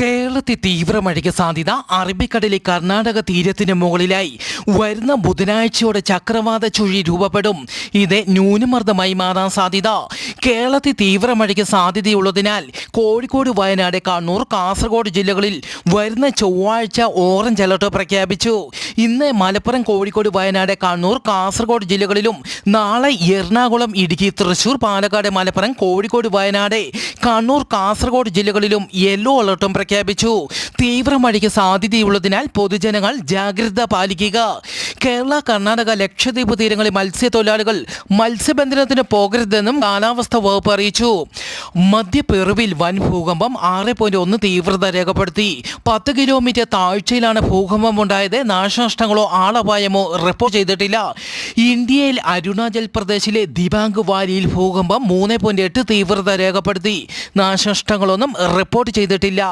കേരളത്തിൽ തീവ്ര മഴയ്ക്ക് സാധ്യത അറബിക്കടലിൽ കർണാടക തീരത്തിന് മുകളിലായി. വരുന്ന ബുധനാഴ്ചയോടെ ചക്രവാത ചുഴി രൂപപ്പെടും. ഇത് ന്യൂനമർദ്ദമായി മാറാൻ സാധ്യത. കേരളത്തിൽ തീവ്ര മഴയ്ക്ക് സാധ്യതയുള്ളതിനാൽ കോഴിക്കോട് വയനാട് കണ്ണൂർ കാസർഗോഡ് ജില്ലകളിൽ വരുന്ന ചൊവ്വാഴ്ച ഓറഞ്ച് അലർട്ട് പ്രഖ്യാപിച്ചു. ഇന്ന് മലപ്പുറം കോഴിക്കോട് വയനാട് കണ്ണൂർ കാസർഗോഡ് ജില്ലകളിലും നാളെ എറണാകുളം ഇടുക്കി തൃശൂർ പാലക്കാട് മലപ്പുറം കോഴിക്കോട് വയനാട് കണ്ണൂർ കാസർഗോഡ് ജില്ലകളിലും യെല്ലോ അലർട്ടും പ്രഖ്യാപിച്ചു. തീവ്ര മഴയ്ക്ക് സാധ്യതയുള്ളതിനാൽ പൊതുജനങ്ങൾ ജാഗ്രത പാലിക്കുക. കേരള കർണാടക ലക്ഷദ്വീപ് തീരങ്ങളിൽ മത്സ്യത്തൊഴിലാളികൾ മത്സ്യബന്ധനത്തിന് പോകരുതെന്നും കാലാവസ്ഥാ വകുപ്പ് അറിയിച്ചു. മധ്യ പെറുവിൽ വൻ ഭൂകമ്പം ആറ് പോയിന്റ് ഒന്ന് തീവ്രത രേഖപ്പെടുത്തി. പത്ത് കിലോമീറ്റർ താഴ്ചയിലാണ് ഭൂകമ്പം ഉണ്ടായത്. നാശനഷ്ടങ്ങളോ ആളപായമോ റിപ്പോർട്ട് ചെയ്തിട്ടില്ല. ഇന്ത്യയിൽ അരുണാചൽ പ്രദേശിലെ ദിബാംഗ് വാലിയിൽ ഭൂകമ്പം മൂന്ന് പോയിന്റ് എട്ട് തീവ്രത രേഖപ്പെടുത്തി. നാശനഷ്ടങ്ങളൊന്നും റിപ്പോർട്ട് ചെയ്തിട്ടില്ല.